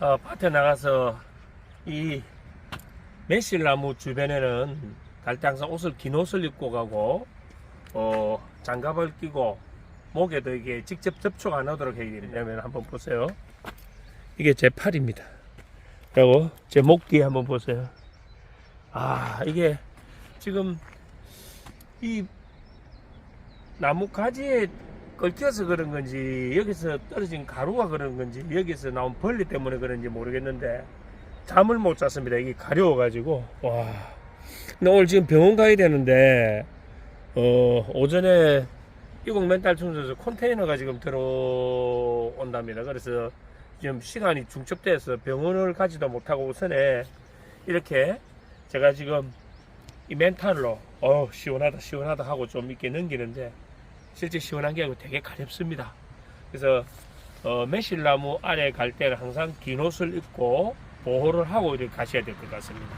어, 밭에 나가서 이 매실나무 주변에는 갈 때 항상 옷을 긴 옷을 입고 가고 어, 장갑을 끼고 목에도 이게 직접 접촉 안 하도록 해야 되냐면 한번 보세요. 이게 제 팔입니다. 그리고 제 목 뒤에 한번 보세요. 아 이게 지금 이 나무 가지에 걸쳐서 그런 건지 여기서 떨어진 가루가 그런 건지 여기서 나온 벌레 때문에 그런지 모르겠는데 잠을 못 잤습니다. 이게 가려워 가지고 와. 오늘 지금 병원 가야 되는데 어 오전에 이곡 멘탈 충전소 컨테이너가 지금 들어온답니다. 그래서 지금 시간이 중첩돼서 병원을 가지도 못하고 우선에 이렇게 제가 지금 이 멘탈로 어 시원하다 시원하다 하고 좀 이렇게 넘기는데 실제 시원한 게 아니고 되게 가렵습니다. 그래서 어, 매실나무 아래 갈 때는 항상 긴 옷을 입고 보호를 하고 이렇게 가셔야 될 것 같습니다.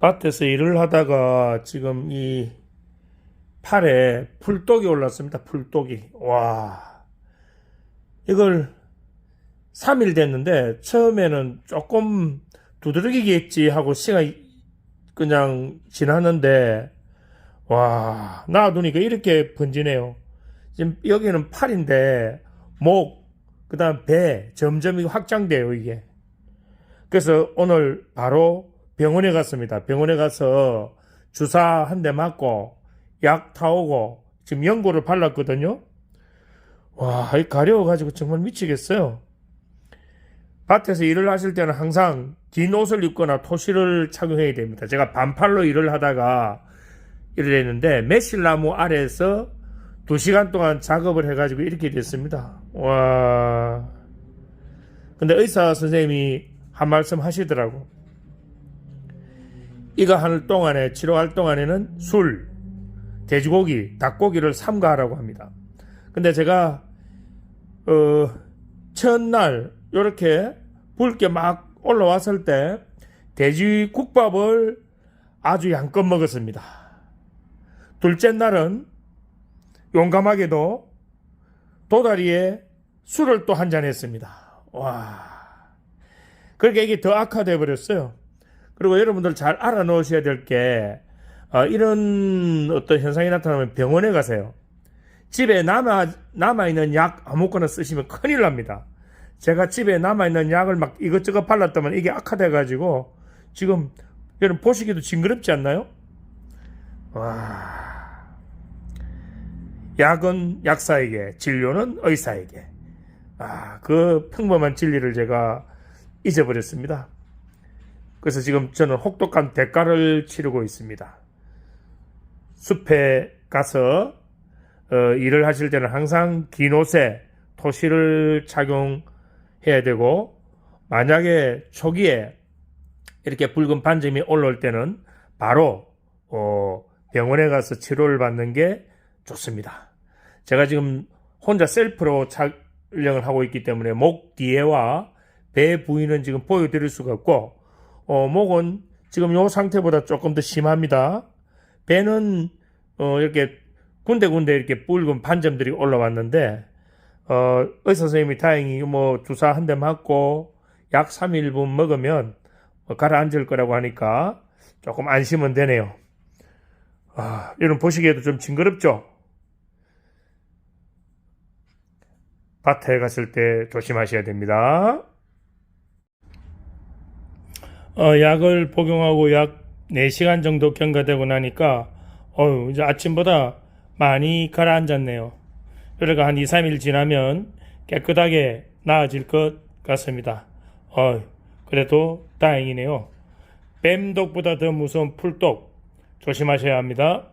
밭에서 일을 하다가 지금 이 팔에 풀독이 올랐습니다. 풀독이. 와. 이걸 3일 됐는데 처음에는 조금 두드러기겠지 하고 시간이 그냥 지났는데 와, 놔두니까 이렇게 번지네요. 지금 여기는 팔인데, 목, 그 다음 배, 점점 확장돼요, 이게. 그래서 오늘 바로 병원에 갔습니다. 병원에 가서 주사 한 대 맞고, 약 타오고, 지금 연고를 발랐거든요. 와, 이 가려워가지고 정말 미치겠어요. 밭에서 일을 하실 때는 항상 긴 옷을 입거나 토시를 착용해야 됩니다. 제가 반팔로 일을 하다가 일을 했는데 매실나무 아래에서 두 시간 동안 작업을 해가지고 이렇게 됐습니다. 와. 근데 의사 선생님이 한 말씀 하시더라고. 이거 할 동안에, 치료할 동안에는 술, 돼지고기, 닭고기를 삼가하라고 합니다. 근데 제가, 어, 첫날, 요렇게 붉게 막 올라왔을 때, 돼지 국밥을 아주 양껏 먹었습니다. 둘째 날은 용감하게도 도다리에 술을 또 한 잔 했습니다. 와. 그러니까 이게 더 악화돼 버렸어요. 그리고 여러분들 잘 알아 놓으셔야 될 게, 어, 이런 어떤 현상이 나타나면 병원에 가세요. 집에 남아, 남아있는 약 아무거나 쓰시면 큰일 납니다. 제가 집에 남아있는 약을 막 이것저것 발랐더만 이게 악화돼가지고 지금 여러분 보시기도 징그럽지 않나요? 와. 약은 약사에게, 진료는 의사에게. 아, 그 평범한 진리를 제가 잊어버렸습니다. 그래서 지금 저는 혹독한 대가를 치르고 있습니다. 숲에 가서 어, 일을 하실 때는 항상 긴 옷에 토시를 착용해야 되고 만약에 초기에 이렇게 붉은 반점이 올라올 때는 바로 어, 병원에 가서 치료를 받는 게 좋습니다. 제가 지금 혼자 셀프로 촬영을 하고 있기 때문에 목 뒤에와 배 부위는 지금 보여드릴 수가 없고 어, 목은 지금 요 상태보다 조금 더 심합니다. 배는 어, 이렇게 군데군데 이렇게 붉은 반점들이 올라왔는데 어, 의사 선생님이 다행히 뭐 주사 한 대 맞고 약 3일분 먹으면 뭐 가라앉을 거라고 하니까 조금 안심은 되네요. 아, 여러분 보시기에도 좀 징그럽죠? 밭에 갔을 때 조심하셔야 됩니다. 어, 약을 복용하고 약 4시간 정도 경과되고 나니까 어휴, 이제 아침보다 많이 가라앉았네요. 그러니까 한 2, 3일 지나면 깨끗하게 나아질 것 같습니다. 어, 그래도 다행이네요. 뱀독보다 더 무서운 풀독 조심하셔야 합니다.